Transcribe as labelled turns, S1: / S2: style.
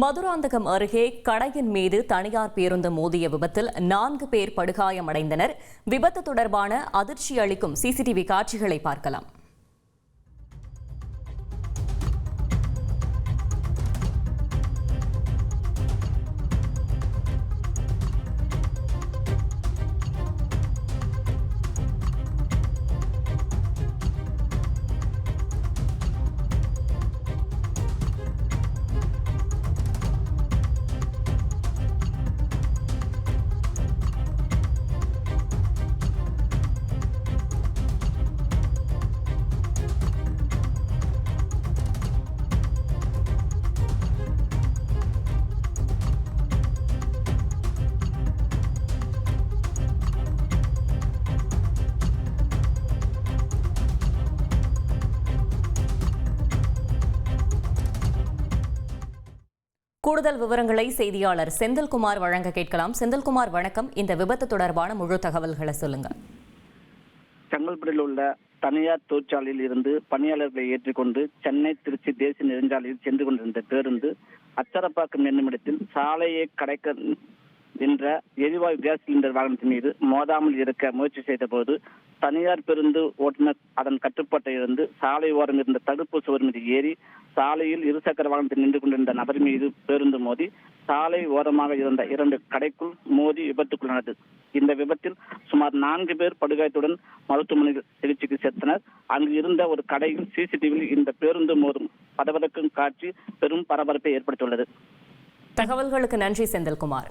S1: மதுராந்தகம் அருகே கடையின் மீது தனியார் பேருந்து மோதிய விபத்தில் நான்கு பேர் படுகாயமடைந்தனர். விபத்து தொடர்பான அதிர்ச்சி அளிக்கும் சிசிடிவி காட்சிகளை பார்க்கலாம். கூடுதல் விவரங்களை செய்தியாளர் செந்தில்குமார் வழங்க கேட்கலாம். செந்தில்குமார் வணக்கம். இந்த விபத்து தொடர்பான முழு தகவல்களை சொல்லுங்க.
S2: செங்கல்பட்டில் உள்ள தனியார் தொழிற்சாலையில் இருந்து பணியாளர்களை ஏற்றிக்கொண்டு சென்னை திருச்சி தேசிய நெடுஞ்சாலையில் சென்று கொண்டிருந்த பேருந்து அச்சரப்பாக்கம் என்னுமிடத்தில் சாலையை கடைக்க என்ற எரிவாயு கேஸ் சிலிண்டர் வாகனத்தின் மீது மோதாமல் இருக்க முயற்சி செய்த போது தனியார் பேருந்து ஓட்டுநர் அதன் கட்டுப்பாட்டை இருந்து சாலை ஓரம் இருந்த தடுப்பு சுவர் மீது ஏறி சாலையில் இருசக்கர வாகனத்தில் நின்று கொண்டிருந்த நபர் மீது பேருந்து மோதி சாலை ஓரமாக இருந்த இரண்டு கடைக்குள் மோதி விபத்துக்குள்ளானது. இந்த விபத்தில் சுமார் நான்கு பேர் படுகாயத்துடன் மருத்துவமனையில் சிகிச்சைக்கு சேர்த்தனர். அங்கு இருந்த ஒரு கடையில் சிசிடிவியில் இந்த பேருந்து மோதும் பதபதக்கும் காட்சி பெரும் பரபரப்பை ஏற்படுத்தியுள்ளது.
S1: தகவல்களுக்கு நன்றி செந்தில்குமார்.